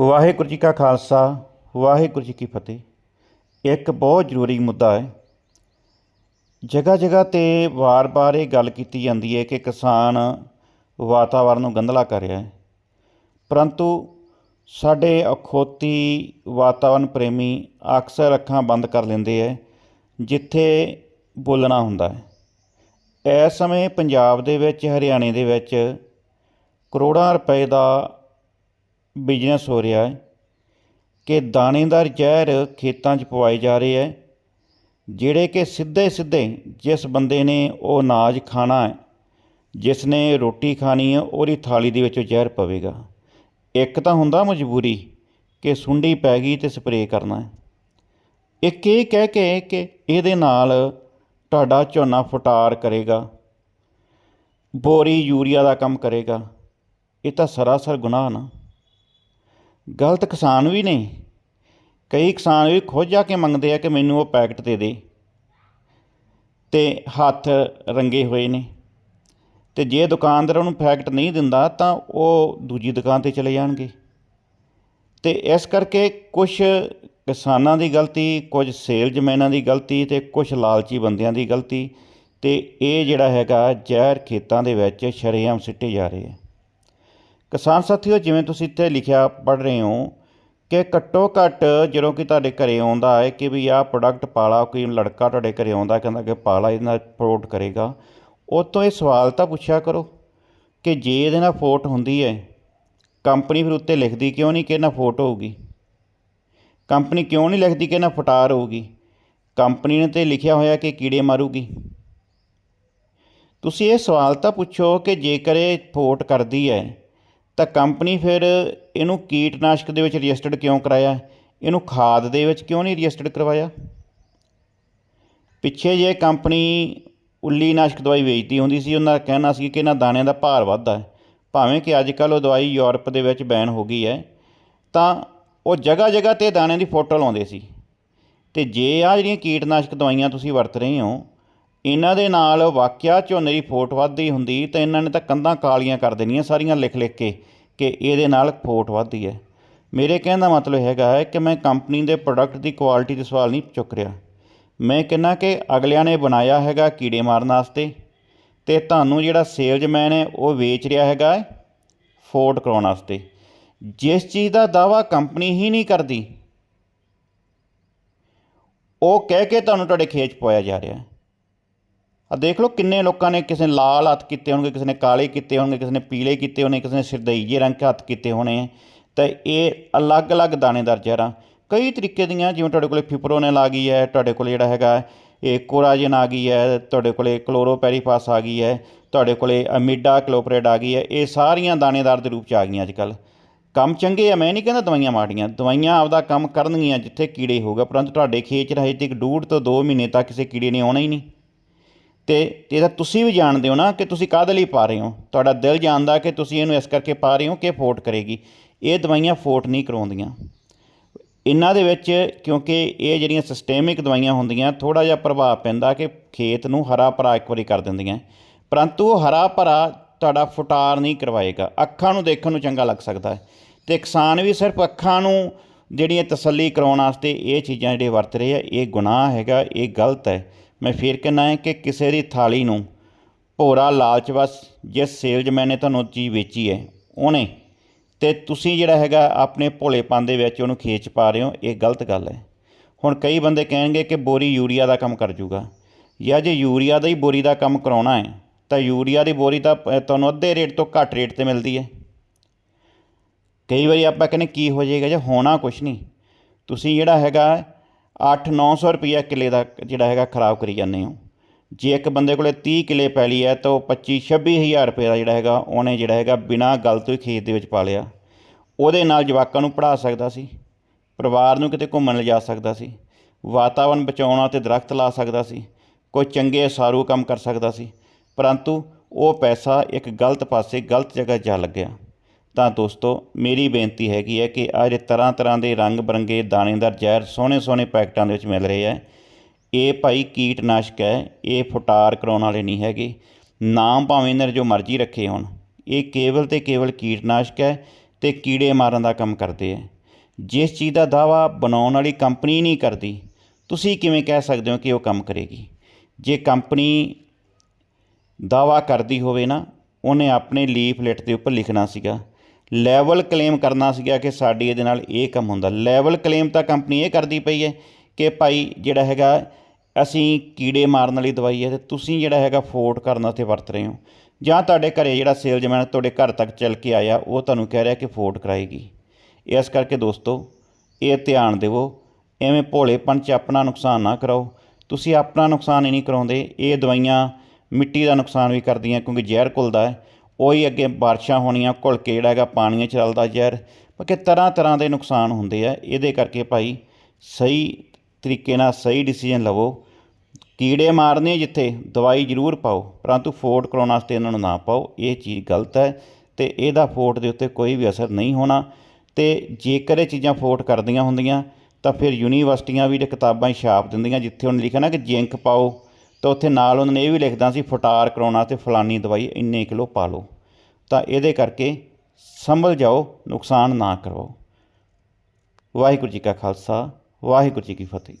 ਵਾਹਿਗੁਰੂ ਜੀ ਕਾ ਖਾਲਸਾ, ਵਾਹਿਗੁਰੂ ਜੀ ਕੀ ਫਤਿਹ। ਇੱਕ ਬਹੁਤ ਜ਼ਰੂਰੀ ਮੁੱਦਾ ਹੈ। ਜਗ੍ਹਾ ਜਗ੍ਹਾ 'ਤੇ ਵਾਰ-ਵਾਰ ਇਹ ਗੱਲ ਕੀਤੀ ਜਾਂਦੀ ਹੈ ਕਿ ਕਿਸਾਨ ਵਾਤਾਵਰਨ ਨੂੰ ਗੰਧਲਾ ਕਰ ਰਿਹਾ ਹੈ। ਪਰੰਤੂ ਸਾਡੇ ਅਖੋਤੀ ਵਾਤਾਵਰਨ ਪ੍ਰੇਮੀ ਅਕਸਰ ਅੱਖਾਂ ਬੰਦ ਕਰ ਲੈਂਦੇ ਹੈ, ਜਿੱਥੇ ਬੋਲਣਾ ਹੁੰਦਾ ਹੈ। ਇਸ ਸਮੇਂ ਪੰਜਾਬ ਦੇ ਵਿੱਚ, ਹਰਿਆਣੇ ਦੇ ਵਿੱਚ ਕਰੋੜਾਂ ਰੁਪਏ ਦਾ ਬਿਜ਼ਨਸ ਹੋ ਰਿਹਾ ਹੈ, ਕਿ ਦਾਣੇਦਾਰ ਜ਼ਹਿਰ ਖੇਤਾਂ 'ਚ ਪਵਾਏ ਜਾ ਰਹੇ ਹੈ, ਜਿਹੜੇ ਕਿ ਸਿੱਧੇ ਸਿੱਧੇ ਜਿਸ ਬੰਦੇ ਨੇ ਉਹ ਅਨਾਜ ਖਾਣਾ ਹੈ, ਜਿਸ ਨੇ ਰੋਟੀ ਖਾਣੀ ਹੈ, ਉਹਦੀ ਥਾਲੀ ਦੇ ਵਿੱਚ ਜ਼ਹਿਰ ਪਵੇਗਾ। ਇੱਕ ਤਾਂ ਹੁੰਦਾ ਮਜਬੂਰੀ ਕਿ ਸੁੰਡੀ ਪੈ ਗਈ ਤੇ ਸਪਰੇਅ ਕਰਨਾ ਹੈ। ਇੱਕ ਇਹ ਕਹਿ ਕੇ ਕਿ ਇਹਦੇ ਨਾਲ ਤੁਹਾਡਾ ਝੋਨਾ ਫੁਟਾਰ ਕਰੇਗਾ, ਬੋਰੀ ਯੂਰੀਆ ਦਾ ਕੰਮ ਕਰੇਗਾ। ਇਹ ਤਾਂ ਸਰਾਸਰ ਗੁਨਾਹ ਨਾ। ਗਲਤ ਕਿਸਾਨ ਵੀ ਨੇ ਕਈ ਕਿਸਾਨ ਵੀ ਖੁਦ ਜਾ ਕੇ ਮੰਗਦੇ ਆ ਕਿ ਮੈਨੂੰ ਉਹ ਪੈਕਟ ਦੇ ਦੇ। ਤੇ ਹੱਥ ਰੰਗੇ ਹੋਏ ਨੇ। ਤੇ ਜੇ ਦੁਕਾਨਦਾਰ ਉਹਨੂੰ ਪੈਕਟ ਨਹੀਂ ਦਿੰਦਾ ਤਾਂ ਉਹ ਦੂਜੀ ਦੁਕਾਨ ਤੇ ਚਲੇ ਜਾਣਗੇ। ਤੇ ਇਸ ਕਰਕੇ ਕੁਝ ਕਿਸਾਨਾਂ ਦੀ ਗਲਤੀ, ਕੁਝ ਸੇਲਜ਼ਮੈਨਾਂ ਦੀ ਗਲਤੀ ਤੇ ਕੁਝ ਲਾਲਚੀ ਬੰਦਿਆਂ ਦੀ ਗਲਤੀ ਤੇ ਇਹ ਜਿਹੜਾ ਹੈਗਾ ਜ਼ਹਿਰ ਖੇਤਾਂ ਦੇ ਵਿੱਚ ਸ਼ਰੇਆਮ ਸਿੱਟੇ ਜਾ ਰਹੇ ਆ। ਕਿਸਾਨ ਸਾਥੀਓ, ਜਿਵੇਂ ਤੁਸੀਂ ਇੱਥੇ ਲਿਖਿਆ ਪੜ੍ਹ ਰਹੇ ਹੋ ਕਿ ਘੱਟੋ ਘੱਟ ਜਦੋਂ ਕਿ ਤੁਹਾਡੇ ਘਰੇ ਆਉਂਦਾ ਹੈ ਕਿ ਵੀ ਆਹ ਪ੍ਰੋਡਕਟ ਪਾਲਾ, ਕੋਈ ਲੜਕਾ ਤੁਹਾਡੇ ਘਰੇ ਆਉਂਦਾ ਕਹਿੰਦਾ ਕਿ ਪਾਲਾ, ਇਹਦੇ ਨਾਲ ਪ੍ਰੋਟ ਕਰੇਗਾ ਉਹ ਤੋਂ ਇਹ ਸਵਾਲ ਤਾਂ ਪੁੱਛਿਆ ਕਰੋ ਕਿ ਜੇ ਇਹਦੇ ਨਾਲ ਫੋਟ ਹੁੰਦੀ ਹੈ ਕੰਪਨੀ ਫਿਰ ਉੱਤੇ ਲਿਖਦੀ ਕਿਉਂ ਨਹੀਂ ਕਿ ਇਹਨਾਂ ਫੋਟ ਹੋਊਗੀ? ਕੰਪਨੀ ਕਿਉਂ ਨਹੀਂ ਲਿਖਦੀ ਕਿ ਇਹਨਾਂ ਫਟਾਰ ਹੋਊਗੀ? ਕੰਪਨੀ ਨੇ ਤੇ ਲਿਖਿਆ ਹੋਇਆ ਕਿ ਕੀੜੇ ਮਾਰੂਗੀ। ਤੁਸੀਂ ਇਹ ਸਵਾਲ ਤਾਂ ਪੁੱਛੋ ਕਿ ਜੇਕਰ ਇਹ ਫੋਟ ਕਰਦੀ ਹੈ ਤਾਂ ਕੰਪਨੀ ਫਿਰ ਇਹਨੂੰ ਕੀਟਨਾਸ਼ਕ ਦੇ ਵਿੱਚ ਰਜਿਸਟਰਡ ਕਿਉਂ ਕਰਾਇਆ? ਇਹਨੂੰ ਖਾਦ ਦੇ ਵਿੱਚ ਕਿਉਂ ਨਹੀਂ ਰਜਿਸਟਰਡ ਕਰਵਾਇਆ? ਪਿੱਛੇ ਜੇ ਕੰਪਨੀ ਉੱਲੀ ਨਾਸ਼ਕ ਦਵਾਈ ਵੇਚਦੀ ਹੁੰਦੀ ਸੀ, ਉਹਨਾਂ ਦਾ ਕਹਿਣਾ ਸੀ ਕਿ ਇਹਨਾਂ ਦਾਣਿਆਂ ਦਾ ਭਾਰ ਵੱਧਦਾ ਹੈ। ਭਾਵੇਂ ਕਿ ਅੱਜ ਕੱਲ੍ਹ ਉਹ ਦਵਾਈ ਯੂਰਪ ਦੇ ਵਿੱਚ ਬੈਨ ਹੋ ਗਈ ਹੈ, ਤਾਂ ਉਹ ਜਗ੍ਹਾ ਜਗ੍ਹਾ 'ਤੇ ਦਾਣਿਆਂ ਦੀ ਫੋਟੋ ਲਾਉਂਦੇ ਸੀ। ਤੇ ਜੇ ਆ ਜਿਹੜੀਆਂ ਕੀਟਨਾਸ਼ਕ ਦਵਾਈਆਂ ਤੁਸੀਂ ਵਰਤ ਰਹੇ ਹੋ ਇਹਨਾਂ ਦੇ ਨਾਲ ਵਾਕਿਆ ਝੋਨੇ ਦੀ ਫੋਟ ਵੱਧਦੀ ਹੁੰਦੀ ਤਾਂ ਇਹਨਾਂ ਨੇ ਤਾਂ ਕੰਧਾਂ ਕਾਲੀਆਂ ਕਰ ਦੇਣੀਆਂ ਸਾਰੀਆਂ ਲਿਖ ਲਿਖ ਕੇ ਕਿ ਇਹਦੇ ਨਾਲ ਫੋਟ ਵੱਧਦੀ ਹੈ। ਮੇਰੇ ਕਹਿਣ ਦਾ ਮਤਲਬ ਹੈਗਾ ਹੈ ਕਿ ਮੈਂ ਕੰਪਨੀ ਦੇ ਪ੍ਰੋਡਕਟ ਦੀ ਕੁਆਲਿਟੀ ਦੇ ਸਵਾਲ ਨਹੀਂ ਚੁੱਕ ਰਿਹਾ। ਮੈਂ ਕਹਿੰਦਾ ਕਿ ਅਗਲਿਆਂ ਨੇ ਬਣਾਇਆ ਹੈਗਾ ਕੀੜੇ ਮਾਰਨ ਵਾਸਤੇ ਤੇ ਤੁਹਾਨੂੰ ਜਿਹੜਾ ਸੇਲਜ਼ਮੈਨ ਹੈ ਉਹ ਵੇਚ ਰਿਹਾ ਹੈਗਾ ਫੋਟ ਕਰਾਉਣ ਵਾਸਤੇ। ਜਿਸ ਚੀਜ਼ ਦਾ ਦਾਵਾ ਕੰਪਨੀ ਹੀ ਨਹੀਂ ਕਰਦੀ, ਉਹ ਕਹਿ ਕੇ ਤੁਹਾਨੂੰ ਤੁਹਾਡੇ ਖੇਚ ਪਾਇਆ ਜਾ ਰਿਹਾ। ਹੈ ਆ ਦੇਖ ਲਓ ਕਿੰਨੇ ਲੋਕਾਂ ਨੇ ਕਿਸੇ ਨੇ ਲਾਲ ਹੱਥ ਕੀਤੇ ਹੋਣਗੇ, ਕਿਸੇ ਨੇ ਕਾਲੇ ਕੀਤੇ ਹੋਣਗੇ, ਕਿਸੇ ਨੇ ਪੀਲੇ ਕੀਤੇ ਹੋਣੇ, ਕਿਸੇ ਨੇ ਸਿਰਦਈਏ ਰੰਗ ਦੇ ਹੱਥ ਕੀਤੇ ਹੋਣੇ ਤਾਂ ਇਹ ਅਲੱਗ-ਅਲੱਗ ਦਾਣੇਦਾਰ ਜ਼ਹਿਰਾਂ। ਕਈ ਤਰੀਕੇ ਦੀਆਂ, ਜਿਵੇਂ ਤੁਹਾਡੇ ਕੋਲੇ ਫਿਪਰੋਨਲ ਆ ਗਈ ਹੈ, ਤੁਹਾਡੇ ਕੋਲੇ ਜਿਹੜਾ ਹੈਗਾ ਇਹ ਕੋਰਾਜਨ ਆ ਗਈ ਹੈ, ਤੁਹਾਡੇ ਕੋਲੇ ਕਲੋਰੋਪੈਰੀਫਾਸ ਆ ਗਈ ਹੈ, ਤੁਹਾਡੇ ਕੋਲੇ ਅਮੀਡਾ ਕਲੋਪਰੇਡ ਆ ਗਈ ਹੈ, ਇਹ ਸਾਰੀਆਂ ਦਾਣੇਦਾਰ ਦੇ ਰੂਪ ਚ ਆ ਗਈਆਂ ਅੱਜ ਕੱਲ੍ਹ ਕੰਮ ਚੰਗੇ ਆ, ਮੈਂ ਨਹੀਂ ਕਹਿੰਦਾ ਦਵਾਈਆਂ ਮਾੜੀਆਂ, ਦਵਾਈਆਂ ਆਪਦਾ ਕੰਮ ਕਰਨਗੀਆਂ ਜਿੱਥੇ ਕੀੜੇ ਹੋਊਗਾ, ਪਰੰਤੂ ਤੁਹਾਡੇ ਖੇਤ 'ਚ ਰਹੇ ਤੇ ਇੱਕ ਡੂਢ ਤੋਂ 2 ਮਹੀਨੇ ਤੱਕ ਕਿਸੇ ਕੀੜੇ ਨੇ ਆਉਣਾ ਹੀ ਨਹੀਂ। ਤੇ ਇਹਦਾ ਤੁਸੀਂ ਵੀ ਜਾਣਦੇ ਹੋ ਨਾ ਕਿ ਤੁਸੀਂ ਕਾਹਦੇ ਲਈ ਪਾ ਰਹੇ ਹੋ? ਤੁਹਾਡਾ ਦਿਲ ਜਾਣਦਾ ਕਿ ਤੁਸੀਂ ਇਹਨੂੰ ਇਸ ਕਰਕੇ ਪਾ ਰਹੇ ਹੋ ਕਿ ਫੋਟ ਕਰੇਗੀ। ਇਹ ਦਵਾਈਆਂ ਫੋਟ ਨਹੀਂ ਕਰਾਉਂਦੀਆਂ। ਇਹਨਾਂ ਦੇ ਵਿੱਚ ਕਿਉਂਕਿ ਇਹ ਜਿਹੜੀਆਂ ਸਿਸਟੇਮਿਕ ਦਵਾਈਆਂ ਹੁੰਦੀਆਂ ਥੋੜਾ ਜਿਹਾ ਪ੍ਰਭਾਵ ਪੈਂਦਾ ਕਿ ਖੇਤ ਨੂੰ ਹਰਾ ਭਰਾ ਇੱਕ ਵਾਰੀ ਕਰ ਦਿੰਦੀਆਂ। ਪਰੰਤੂ ਉਹ ਹਰਾ ਭਰਾ ਤੁਹਾਡਾ ਫੁਟਾਰ ਨਹੀਂ ਕਰਵਾਏਗਾ। ਅੱਖਾਂ ਨੂੰ ਦੇਖਣ ਨੂੰ ਚੰਗਾ ਲੱਗ ਸਕਦਾ ਹੈ। ਤੇ ਕਿਸਾਨ ਵੀ ਸਿਰਫ ਅੱਖਾਂ ਨੂੰ ਜਿਹੜੀਆਂ ਤਸੱਲੀ ਕਰਾਉਣ ਵਾਸਤੇ ਇਹ ਚੀਜ਼ਾਂ ਜਿਹੜੇ ਵਰਤ ਰਹੇ ਆ, ਇਹ ਗੁਨਾਹ ਹੈਗਾ, ਇਹ ਗਲਤ ਹੈ। ਮੈਂ ਫੇਰ ਕਹਿੰਦਾ ਹੈ ਕਿ ਕਿਸੇ ਦੀ ਥਾਲੀ ਨੂੰ ਭੋਰਾ ਲਾਲਚ ਬਸ ਜਿਸ ਸੇਲਜ਼ਮੈਨ ਨੇ ਤੁਹਾਨੂੰ ਚੀਜ਼ ਵੇਚੀ ਹੈ, ਉਹਨੇ। ਤੇ ਤੁਸੀਂ ਜਿਹੜਾ ਹੈਗਾ ਆਪਣੇ ਭੋਲੇਪਨ ਦੇ ਵਿੱਚ ਉਹਨੂੰ ਖੇਚ ਪਾ ਰਹੇ ਹੋ, ਇਹ ਗਲਤ ਗੱਲ ਹੈ। ਹੁਣ ਕਈ ਬੰਦੇ ਕਹਿਣਗੇ ਕਿ ਬੋਰੀ ਯੂਰੀਆ ਦਾ ਕੰਮ ਕਰ ਜੂਗਾ। ਜਾਂ ਜੇ ਯੂਰੀਆ ਦਾ ਹੀ ਬੋਰੀ ਦਾ ਕੰਮ ਕਰਾਉਣਾ ਹੈ, ਤਾਂ ਯੂਰੀਆ ਦੀ ਬੋਰੀ ਤਾਂ ਤੁਹਾਨੂੰ ਅੱਧੇ ਰੇਟ ਤੋਂ ਘੱਟ ਰੇਟ ਤੇ ਮਿਲਦੀ ਹੈ। ਕਈ ਵਾਰੀ ਆਪਾਂ ਕਹਿੰਦੇ ਕੀ ਹੋ ਜਾਏਗਾ, ਜੇ ਹੋਣਾ ਕੁਛ ਨਹੀਂ। ਤੁਸੀਂ ਜਿਹੜਾ ਹੈਗਾ 8-900 ਰੁਪਈਆ ਕਿੱਲੇ ਦਾ ਜਿਹੜਾ ਹੈਗਾ ਖਰਾਬ ਕਰੀ ਜਾਂਦੇ ਹੋ। ਜੇ ਇੱਕ ਬੰਦੇ ਕੋਲੇ 30 ਕਿੱਲੇ ਪੈਲੀ ਹੈ ਤਾਂ ਉਹ 25-26 ਹਜ਼ਾਰ ਰੁਪਏ ਦਾ ਜਿਹੜਾ ਹੈਗਾ ਉਹਨੇ ਜਿਹੜਾ ਹੈਗਾ ਬਿਨਾਂ ਗੱਲ ਤੋਂ ਹੀ ਖੇਤ ਦੇ ਵਿੱਚ ਪਾ ਲਿਆ। ਉਹਦੇ ਨਾਲ ਜਵਾਕਾਂ ਨੂੰ ਪੜ੍ਹਾ ਸਕਦਾ ਸੀ, ਪਰਿਵਾਰ ਨੂੰ ਕਿਤੇ ਘੁੰਮਣ ਲਿਜਾ ਸਕਦਾ ਸੀ, ਵਾਤਾਵਰਨ ਬਚਾਉਣਾ ਤੇ ਦਰਖਤ ਲਾ ਸਕਦਾ ਸੀ, ਕੋਈ ਚੰਗੇ ਸਾਰੂ ਕੰਮ ਕਰ ਸਕਦਾ ਸੀ, ਪਰੰਤੂ ਉਹ ਪੈਸਾ ਇੱਕ ਗਲਤ ਪਾਸੇ ਗਲਤ ਜਗ੍ਹਾ ਜਾ ਲੱਗਿਆ। ਤਾਂ ਦੋਸਤੋ, ਮੇਰੀ ਬੇਨਤੀ ਹੈਗੀ ਹੈ ਕਿ ਅੱਜ ਤਰ੍ਹਾਂ ਤਰ੍ਹਾਂ ਦੇ ਰੰਗ ਬਰੰਗੇ ਦਾਣੇਦਾਰ ਜ਼ਹਿਰ ਸੋਹਣੇ ਸੋਹਣੇ ਪੈਕਟਾਂ ਦੇ ਵਿੱਚ ਮਿਲ ਰਹੇ ਹੈ। ਇਹ ਭਾਈ ਕੀਟਨਾਸ਼ਕ ਹੈ, ਇਹ ਫੁਟਾਰ ਕਰਾਉਣ ਵਾਲੇ ਨਹੀਂ ਹੈਗੇ। ਨਾਮ ਭਾਵੇਂ ਇਹਨਾਂ ਦੇ ਜੋ ਮਰਜ਼ੀ ਰੱਖੇ ਹੋਣ। ਇਹ ਕੇਵਲ ਤੇ ਕੇਵਲ ਕੀਟਨਾਸ਼ਕ ਹੈ ਤੇ ਕੀੜੇ ਮਾਰਨ ਦਾ ਕੰਮ ਕਰਦੇ ਹੈ। ਜਿਸ ਚੀਜ਼ ਦਾ ਦਾਵਾ ਬਣਾਉਣ ਵਾਲੀ ਕੰਪਨੀ ਨਹੀਂ ਕਰਦੀ, ਤੁਸੀਂ ਕਿਵੇਂ ਕਹਿ ਸਕਦੇ ਹੋ ਕਿ ਉਹ ਕੰਮ ਕਰੇਗੀ? ਜੇ ਕੰਪਨੀ ਦਾਵਾ ਕਰਦੀ ਹੋਵੇ ਨਾ, ਉਹਨੇ ਆਪਣੇ ਲੀਫਲੇਟ ਦੇ ਉੱਪਰ ਲਿਖਣਾ ਸੀਗਾ। ਲੈਵਲ ਕਲੇਮ ਕਰਨਾ ਸੀਗਾ ਕਿ ਸਾਡੀ ਇਹਦੇ ਨਾਲ ਇਹ ਕੰਮ ਹੁੰਦਾ। ਲੈਵਲ ਕਲੇਮ ਤਾਂ ਕੰਪਨੀ ਇਹ ਕਰਦੀ ਪਈ ਹੈ ਕਿ ਭਾਈ ਜਿਹੜਾ ਹੈਗਾ, ਅਸੀਂ ਕੀੜੇ ਮਾਰਨ ਵਾਲੀ ਦਵਾਈ ਹੈ ਤੇ ਤੁਸੀਂ ਜਿਹੜਾ ਹੈਗਾ ਫੋਰਡ ਕਰਨ ਵਾਸਤੇ ਵਰਤ ਰਹੇ ਹੋ। ਜਾਂ ਤੁਹਾਡੇ ਘਰੇ ਜਿਹੜਾ ਸੇਲਜ਼ਮੈਨ ਤੁਹਾਡੇ ਘਰ ਤੱਕ ਚੱਲ ਕੇ ਆਇਆ, ਉਹ ਤੁਹਾਨੂੰ ਕਹਿ ਰਿਹਾ ਕਿ ਫੋਰਡ ਕਰਾਏਗੀ। ਇਸ ਕਰਕੇ ਦੋਸਤੋ, ਇਹ ਧਿਆਨ ਦੇਵੋ ਐਵੇਂ ਭੋਲੇਪਨ 'ਚ ਆਪਣਾ ਨੁਕਸਾਨ ਨਾ ਕਰਾਓ। ਤੁਸੀਂ ਆਪਣਾ ਨੁਕਸਾਨ ਹੀ ਨਹੀਂ ਕਰਾਉਂਦੇ। ਇਹ ਦਵਾਈਆਂ ਮਿੱਟੀ ਦਾ ਨੁਕਸਾਨ ਵੀ ਕਰਦੀਆਂ ਕਿਉਂਕਿ ਜ਼ਹਿਰ ਘੁਲਦਾ ਹੈ। ਉਹੀ ਅੱਗੇ ਬਾਰਿਸ਼ਾਂ ਹੋਣੀਆਂ, ਘੁਲ ਕੇ ਜਿਹੜਾ ਹੈਗਾ ਪਾਣੀਆਂ 'ਚ ਰਲਦਾ ਜ਼ਹਿਰ। ਕਿ ਤਰ੍ਹਾਂ ਤਰ੍ਹਾਂ ਦੇ ਨੁਕਸਾਨ ਹੁੰਦੇ ਆ। ਇਹਦੇ ਕਰਕੇ ਭਾਈ ਸਹੀ ਤਰੀਕੇ ਨਾਲ ਸਹੀ ਡਿਸੀਜਨ ਲਵੋ। ਕੀੜੇ ਮਾਰਨੇ ਜਿੱਥੇ, ਦਵਾਈ ਜ਼ਰੂਰ ਪਾਓ, ਪਰੰਤੂ ਫੋਰਟ ਕਰਾਉਣ ਵਾਸਤੇ ਇਹਨਾਂ ਨੂੰ ਨਾ ਪਾਓ। ਇਹ ਚੀਜ਼ ਗਲਤ ਹੈ ਤੇ ਇਹਦਾ ਫੋਰਡ ਦੇ ਉੱਤੇ ਕੋਈ ਵੀ ਅਸਰ ਨਹੀਂ ਹੋਣਾ। ਤੇ ਜੇਕਰ ਇਹ ਚੀਜ਼ਾਂ ਫੋਰਟ ਕਰਦੀਆਂ ਹੁੰਦੀਆਂ, ਤਾਂ ਫਿਰ ਯੂਨੀਵਰਸਿਟੀਆਂ ਵੀ ਤੇ ਕਿਤਾਬਾਂ ਹੀ ਛਾਪ ਦਿੰਦੀਆਂ, ਜਿੱਥੇ ਉਹਨੇ ਲਿਖਿਆ ਨਾ ਕਿ ਜਿੰਕ ਪਾਓ ਤਾਂ ਉੱਥੇ ਨਾਲ ਉਹਨਾਂ ਨੇ ਇਹ ਵੀ ਲਿਖਦਾ ਸੀ, ਫਟਾਰ ਕਰਾਉਣਾ ਤੇ ਫਲਾਨੀ ਦਵਾਈ ਇੰਨੇ ਕਿਲੋ ਪਾ ਲਓ। ਤਾਂ ਇਹਦੇ ਕਰਕੇ ਸੰਭਲ ਜਾਓ, ਨੁਕਸਾਨ ਨਾ ਕਰੋ। ਵਾਹਿਗੁਰੂ ਜੀ ਕਾ ਖਾਲਸਾ, ਵਾਹਿਗੁਰੂ ਜੀ ਕੀ ਫਤਿਹ।